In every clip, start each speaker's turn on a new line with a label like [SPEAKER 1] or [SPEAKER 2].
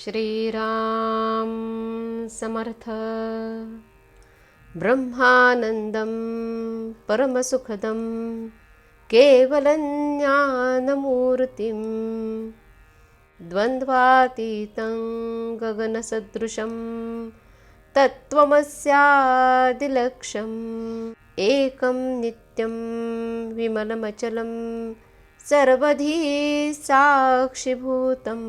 [SPEAKER 1] श्रीराम समर्थ। ब्रह्मानन्दं परमसुखदं केवलं ज्ञानमूर्तिं द्वन्द्वातीतं गगनसदृशं तत्त्वमस्यादिलक्ष्यम् एकं नित्यं विमलमचलं सर्वधी साक्षिभूतम्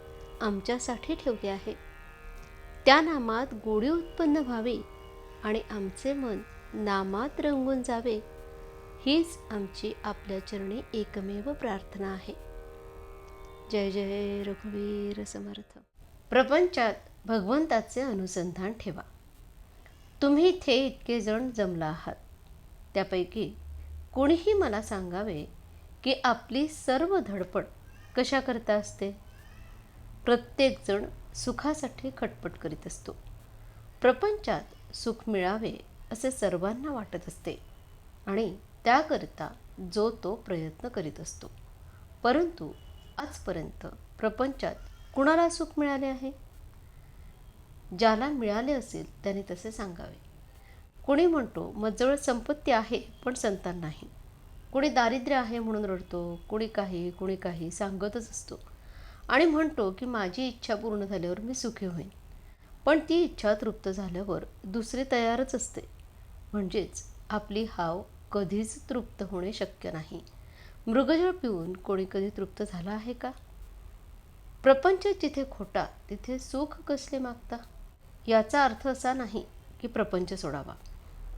[SPEAKER 1] आमच्यासाठी ठेवले आहे. त्या नामात गोडी उत्पन्न व्हावी आणि आमचे मन नामात रंगून जावे हीच आमची आपल्या चरणी एकमेव प्रार्थना आहे. जय जय रघुवीर समर्थ. प्रपंचात भगवंताचे अनुसंधान ठेवा. तुम्ही इथे इतके जण जमला आहात. त्यापैकी कोणीही मला सांगावे की आपली सर्व धडपड कशाकरता असते? प्रत्येकजण सुखासाठी खटपट करीत असतो. प्रपंचात सुख मिळावे असे सर्वांना वाटत असते आणि त्याकरिता जो तो प्रयत्न करीत असतो. परंतु आजपर्यंत प्रपंचात कुणाला सुख मिळाले आहे? ज्याला मिळाले असेल त्याने तसे सांगावे. कोणी म्हणतो मजवळ संपत्ती आहे पण संतान नाही. कोणी दारिद्र्य आहे म्हणून रडतो कोणी काही कोणी काही सांगतच असतो. आणि म्हणतो की माझी इच्छा पूर्ण झाल्यावर मी सुखी होईन. पण ती इच्छा तृप्त झाल्यावर दुसरी तयारच असते. म्हणजेच आपली हाव कधीच तृप्त होणे शक्य नाही. मृगजळ पिऊन कोणी कधी तृप्त झाला आहे का? प्रपंच जिथे खोटा तिथे सुख कसले मागता? याचा अर्थ असा नाही की प्रपंच सोडावा.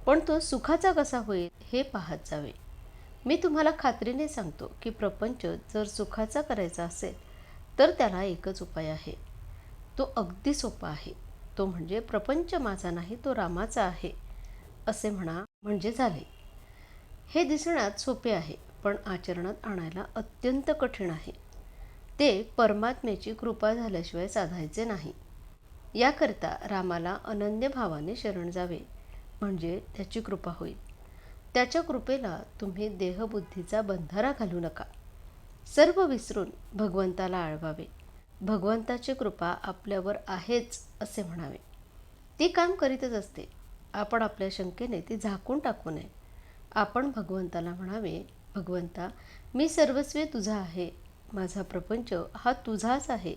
[SPEAKER 1] पण तो सुखाचा कसा होईल हे पाहत जावे. मी तुम्हाला खात्रीने सांगतो की प्रपंच जर सुखाचा करायचा असेल तर त्याला एकच उपाय आहे. तो अगदी सोपा आहे. तो म्हणजे प्रपंच माझा नाही तो रामाचा आहे असे म्हणा म्हणजे झाले. हे दिसण्यात सोपे आहे पण आचरणात आणायला अत्यंत कठीण आहे. ते परमात्म्याची कृपा झाल्याशिवाय साधायचे नाही. याकरिता रामाला अनन्य भावाने शरण जावे म्हणजे त्याची कृपा होईल. त्याच्या कृपेला तुम्ही देहबुद्धीचा बंधारा घालू नका. सर्व विसरून भगवंताला आळवावे. भगवंताची कृपा आपल्यावर आहेच असे म्हणावे. ती काम करीतच असते. आपण आपल्या शंकेने ती झाकून टाकू नये. आपण भगवंताला म्हणावे भगवंता मी सर्वस्वी तुझा आहे. माझा प्रपंच हा तुझाच आहे.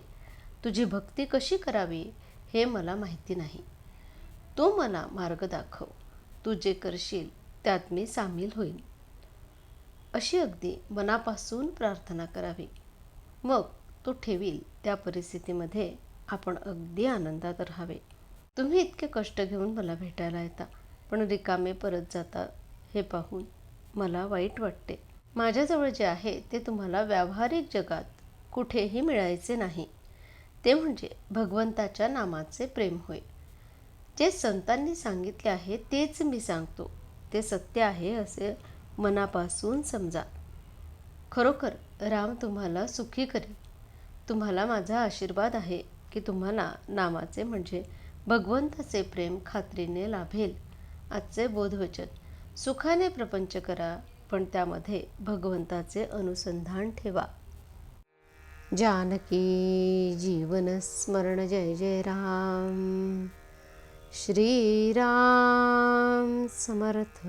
[SPEAKER 1] तुझी भक्ती कशी करावी हे मला माहिती नाही. तू मला मार्ग दाखव. तू जे करशील त्यात मी सामील होईन. अशी अगदी मनापासून प्रार्थना करावी. मग तो ठेवील त्या परिस्थितीमध्ये आपण अगदी आनंदात राहावे. तुम्ही इतके कष्ट घेऊन मला भेटायला येता पण रिकामे परत जाता हे पाहून मला वाईट वाटते. माझ्याजवळ जे आहे ते तुम्हाला व्यावहारिक जगात कुठेही मिळायचे नाही. ते म्हणजे भगवंताच्या नामाचे प्रेम होय. जे संतांनी सांगितले आहे तेच मी सांगतो. ते सत्य आहे असे मनापासून समजा. खरोखर राम तुम्हाला सुखी करेल. तुम्हाला माझा आशीर्वाद आहे की तुम्हाला नामाचे म्हणजे भगवंताचे प्रेम खात्रीने लाभेल. आजचे बोधवचन. सुखाने प्रपंच करा पण त्यामध्ये भगवंताचे अनुसंधान ठेवा. जानकी जीवन स्मरण जय जय राम. श्रीराम समर्थ.